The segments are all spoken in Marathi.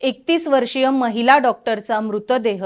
एकतीस वर्षीय महिला डॉक्टरचा मृतदेह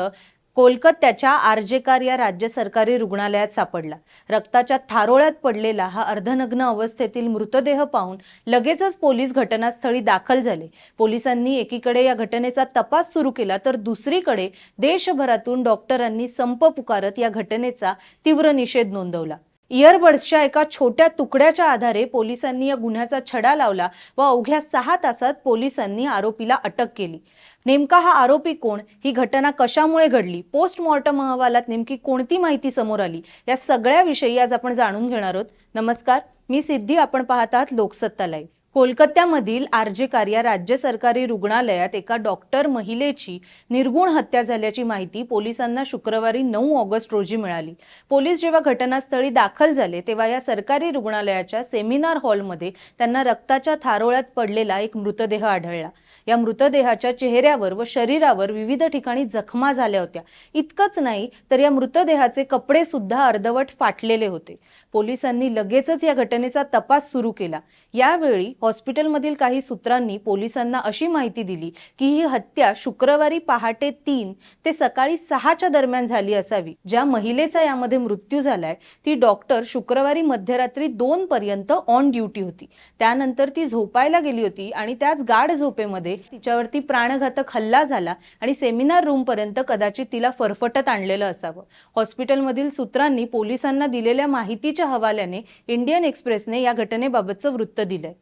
कोलकात्याच्या आर्जेकार या राज्य सरकारी रुग्णालयात सापडला. रक्ताच्या थारोळ्यात पडलेला हा अर्धनग्न अवस्थेतील मृतदेह पाहून लगेचच पोलीस घटनास्थळी दाखल झाले. पोलिसांनी एकीकडे या घटनेचा तपास सुरू केला तर दुसरीकडे देशभरातून डॉक्टरांनी संप पुकारत या घटनेचा तीव्र निषेध नोंदवला. इयरबड्सच्या एका छोट्या तुकड्याच्या आधारे पोलिसांनी या गुन्ह्याचा छडा लावला व अवघ्या सहा तासात पोलिसांनी आरोपीला अटक केली. नेमका हा आरोपी कोण? ही घटना कशामुळे घडली? पोस्टमॉर्टम अहवालात नेमकी कोणती माहिती समोर आली? या सगळ्याविषयी आज आपण जाणून घेणार आहोत. नमस्कार मी सिद्धी आपण पाहत आहात लोकसत्ता लाईव्ह. कोलकात्यामधील आर्जेकार या राज्य सरकारी रुग्णालयात एका डॉक्टर महिलेची निर्गुण हत्या झाल्याची माहिती पोलिसांना शुक्रवारी नऊ ऑगस्ट रोजी मिळाली. पोलीस जेव्हा घटनास्थळी दाखल झाले तेव्हा या सरकारी रुग्णालयाच्या सेमिनार हॉलमध्ये त्यांना रक्ताच्या थारोळ्यात पडलेला एक मृतदेह आढळला. या मृतदेहाच्या चेहऱ्यावर व शरीरावर विविध ठिकाणी जखमा झाल्या होत्या. इतकंच नाही तर या मृतदेहाचे कपडे सुद्धा अर्धवट फाटलेले होते. पोलिसांनी लगेचच या घटनेचा तपास सुरू केला. यावेळी हॉस्पिटलमधील काही सूत्रांनी पोलिसांना अशी माहिती दिली की ही हत्या शुक्रवारी पहाटे तीन ते सकाळी सहाच्या दरम्यान झाली असावी. ज्या महिलेचा यामध्ये मृत्यू झालाय ती डॉक्टर शुक्रवारी मध्यरात्री दोन पर्यंत ऑन ड्युटी होती. त्यानंतर ती झोपायला गेली होती आणि त्याच गाढ झोपेमध्ये तिच्यावरती प्राणघातक हल्ला झाला आणि सेमिनार रूम पर्यंत कदाचित तिला फरफटत आणलेलं असावं. हॉस्पिटलमधील सूत्रांनी पोलिसांना दिलेल्या माहितीच्या हवाल्याने इंडियन एक्सप्रेसने या घटनेबाबतचं वृत्त दिलंय.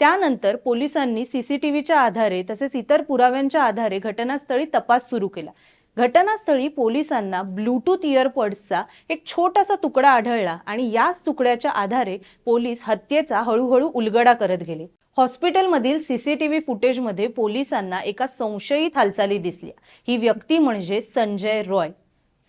त्यानंतर पोलिसांनी सीसीटीव्हीच्या आधारे तसेच इतर पुराव्यांच्या आधारे घटनास्थळी तपास सुरू केला. घटनास्थळी पोलिसांना ब्लूटूथ इयरपॉड्सचा एक छोटासा तुकडा आढळला आणि याच तुकड्याच्या आधारे पोलीस हत्येचा हळूहळू उलगडा करत गेले. हॉस्पिटलमधील सीसीटीव्ही फुटेजमध्ये पोलिसांना एका संशयित हालचाली दिसल्या. ही व्यक्ती म्हणजे संजय रॉय.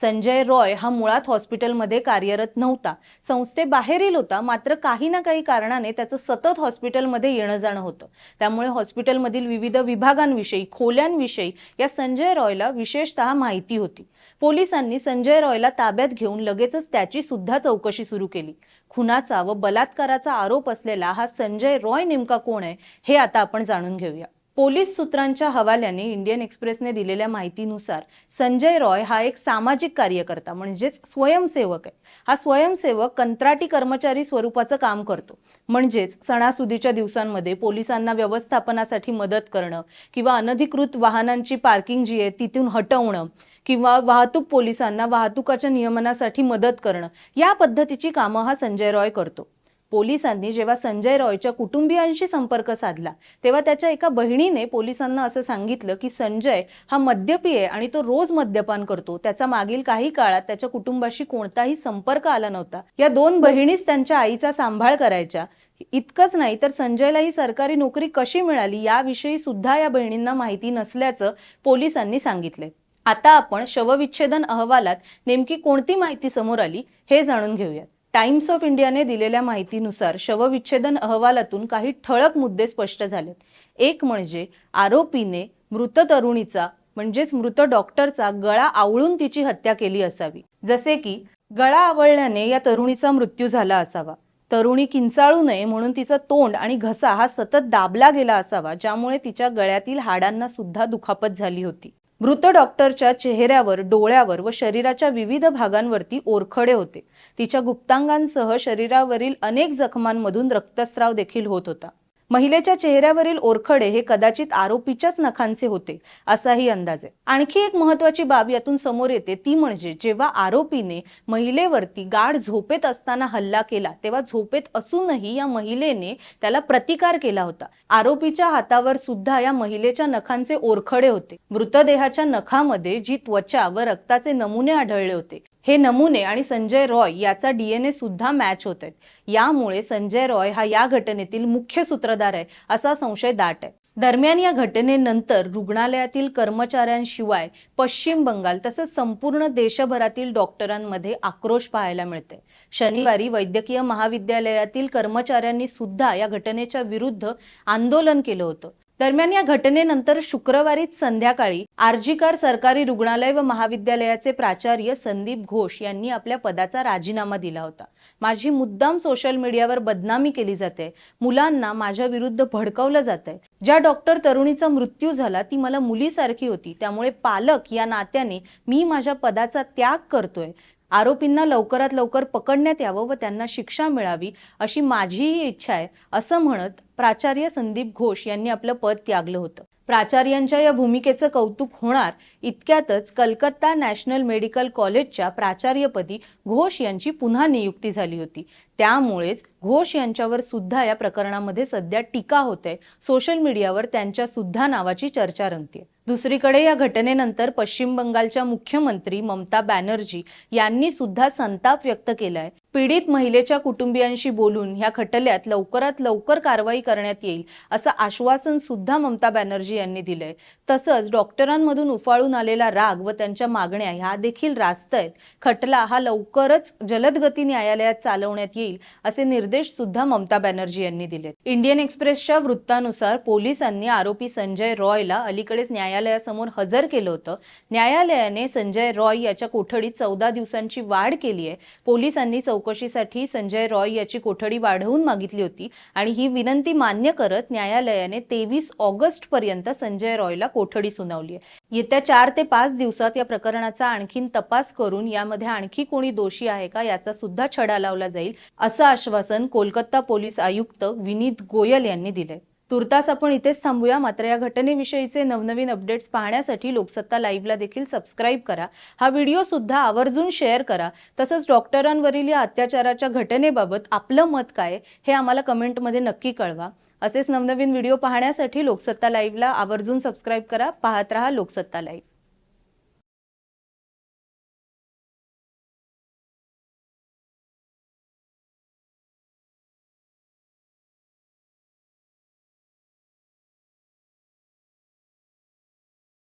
संजय रॉय हा मुळात हॉस्पिटलमध्ये कार्यरत नव्हता. संस्थेबाहेरील होता मात्र काही ना काही कारणाने त्याचं सतत हॉस्पिटलमध्ये येणं जाणं होतं. त्यामुळे हॉस्पिटलमधील विविध विभागांविषयी खोल्यांविषयी या संजय रॉयला विशेषतः माहिती होती. पोलिसांनी संजय रॉयला ताब्यात घेऊन लगेचच त्याची सुद्धा चौकशी सुरू केली. खुनाचा व बलात्काराचा आरोप असलेला हा संजय रॉय नेमका कोण आहे हे आता आपण जाणून घेऊया. पोलीस सूत्रांच्या हवाल्याने इंडियन एक्सप्रेसने दिलेल्या माहितीनुसार संजय रॉय हा एक सामाजिक कार्यकर्ता म्हणजेच स्वयंसेवक आहे. हा स्वयंसेवक कंत्राटी कर्मचारी स्वरूपाचं काम करतो. म्हणजेच सणासुदीच्या दिवसांमध्ये पोलिसांना व्यवस्थापनासाठी मदत करणं किंवा अनधिकृत वाहनांची पार्किंग जी आहे तिथून हटवणं किंवा वाहतूक पोलिसांना वाहतुकाच्या नियमनासाठी मदत करणं या पद्धतीची कामं हा संजय रॉय करतो. पोलिसांनी जेव्हा संजय रॉयच्या कुटुंबियांशी संपर्क साधला तेव्हा त्याच्या एका बहिणीने पोलिसांना असं सांगितलं की संजय हा मद्यपी आहे आणि तो रोज मद्यपान करतो. त्याचा मागील काही काळात त्याच्या कुटुंबाशी कोणताही संपर्क आला नव्हता. या दोन बहिणीच त्यांच्या आईचा सांभाळ करायच्या. इतकंच नाही तर संजयला ही सरकारी नोकरी कशी मिळाली याविषयी सुद्धा या बहिणींना माहिती नसल्याचं पोलिसांनी सांगितलंय. आता आपण शवविच्छेदन अहवालात नेमकी कोणती माहिती समोर आली हे जाणून घेऊयात. टाइम्स ऑफ इंडियाने दिलेल्या माहितीनुसार शवविच्छेदन अहवालातून काही ठळक मुद्दे स्पष्ट झालेत. एक म्हणजे आरोपीने मृत तरुणीचा म्हणजेच मृत डॉक्टरचा गळा आवळून तिची हत्या केली असावी. जसे की गळा आवळल्याने या तरुणीचा मृत्यू झाला असावा. तरुणी किंचाळू नये म्हणून तिचं तोंड आणि घसा हा सतत दाबला गेला असावा ज्यामुळे तिच्या गळ्यातील हाडांना सुद्धा दुखापत झाली होती. मृत डॉक्टरच्या चेहऱ्यावर डोळ्यावर व शरीराच्या विविध भागांवरती ओरखडे होते. तिच्या गुप्तांगांसह शरीरावरील अनेक जखमांमधून रक्तस्राव देखील होत होता. महिलेच्या चेहऱ्यावरील ओरखडे हे कदाचित आरोपीच्याच नखांचे होते असाही अंदाज आहे. आणखी एक महत्वाची बाब यातून समोर येते ती म्हणजे जेव्हा आरोपीने महिलेवरती गाढ झोपेत असताना हल्ला केला तेव्हा झोपेत असूनही या महिलेने त्याला प्रतिकार केला होता. आरोपीच्या हातावर सुद्धा या महिलेच्या नखांचे ओरखडे होते. मृतदेहाच्या नखामध्ये जी त्वचा व रक्ताचे नमुने आढळले होते हे नमुने आणि संजय रॉय याचा डीएनए सुद्धा मॅच होत आहेत. यामुळे संजय रॉय हा या घटनेतील मुख्य सूत्रधार आहे असा संशय दाट आहे. दरम्यान या घटनेनंतर रुग्णालयातील कर्मचाऱ्यांशिवाय पश्चिम बंगाल तसंच संपूर्ण देशभरातील डॉक्टरांमध्ये आक्रोश पाहायला मिळते. शनिवारी वैद्यकीय महाविद्यालयातील कर्मचाऱ्यांनी सुद्धा या घटनेच्या विरुद्ध आंदोलन केलं होतं. दरम्यान या घटनेनंतर शुक्रवारीच संध्याकाळी आर्जीकार सरकारी रुग्णालय व महाविद्यालयाचे प्राचार्य संदीप घोष यांनी आपल्या पदाचा राजीनामा दिला होता. माझी मुद्दाम सोशल मीडियावर बदनामी केली जाते. मुलांना माझ्या विरुद्ध भडकवलं जात आहे ज्या डॉक्टर तरुणीचा मृत्यू झाला ती मला मुलीसारखी होती. त्यामुळे पालक या नात्याने मी माझ्या पदाचा त्याग करतोय. आरोपींना लवकरात लवकर पकडण्यात यावं व त्यांना शिक्षा मिळावी अशी माझीही इच्छा आहे असं म्हणत प्राचार्य संदीप घोष यांनी आपलं पद त्यागलं होतं. प्राचार्यांच्या या भूमिकेचं कौतुक होणार इतक्यातच कलकत्ता नॅशनल मेडिकल कॉलेजच्या प्राचार्यपदी घोष यांची पुन्हा नियुक्ती झाली होती. त्यामुळेच घोष यांच्यावर सुद्धा या प्रकरणामध्ये सध्या टीका होते. सोशल मीडियावर त्यांच्या सुद्धा नावाची चर्चा रंगते दुसरीकडे या घटनेनंतर पश्चिम बंगालच्या मुख्यमंत्री ममता बॅनर्जी यांनी सुद्धा संताप व्यक्त केलाय. पीडित महिलेच्या कुटुंबियांशी बोलून ह्या खटल्यात लवकरात लवकर कारवाई करण्यात येईल असं आश्वासन सुद्धा ममता बॅनर्जी यांनी दिलंय. तसंच डॉक्टरांमधून उफाळून आलेला राग व त्यांच्या मागण्या ह्या देखील रास्त आहेत. खटला हा लवकरच जलद गती न्यायालयात चालवण्यात येईल. असे निर्देश सुद्धा ममता बॅनर्जी यांनी दिले इंडियन एक्सप्रेसच्या वृत्तानुसार पोलिसांनी आरोपी संजय रॉयला अलीकडेच न्यायालयासमोर हजर केलं होतं. न्यायालयाने संजय रॉय याच्या कोठडीत चौदा दिवसांची वाढ केली आहे. पोलिसांनी चौकशीसाठी संजय रॉय याची कोठडी वाढवून मागितली होती आणि ही विनंती मान्य करत न्यायालयाने तेवीस ऑगस्ट पर्यंत संजय रॉयला कोठडी सुनावली आहे. येत्या चार ते पाच दिवसात या प्रकरणाचा आणखीन तपास करून यामध्ये आणखी कोणी दोषी आहे का याचा सुद्धा छडा लावला जाईल. असं आश्वासन कोलकाता पोलीस आयुक्त विनीत गोयल यांनी दिले तुर्तास आपण इथेच थांबूया. मात्र या घटनेविषयीचे नवनवीन अपडेट्स पाहण्यासाठी लोकसत्ता लाईव्हला देखील सबस्क्राईब करा. हा व्हिडिओ सुद्धा आवर्जून शेअर करा. तसंच डॉक्टरांवरील या अत्याचाराच्या घटनेबाबत आपलं मत काय हे आम्हाला कमेंटमध्ये नक्की कळवा. असेच नवनवीन व्हिडिओ पाहण्यासाठी लोकसत्ता लाईव्हला आवर्जून सबस्क्राईब करा. पाहत रहा लोकसत्ता लाईव्ह.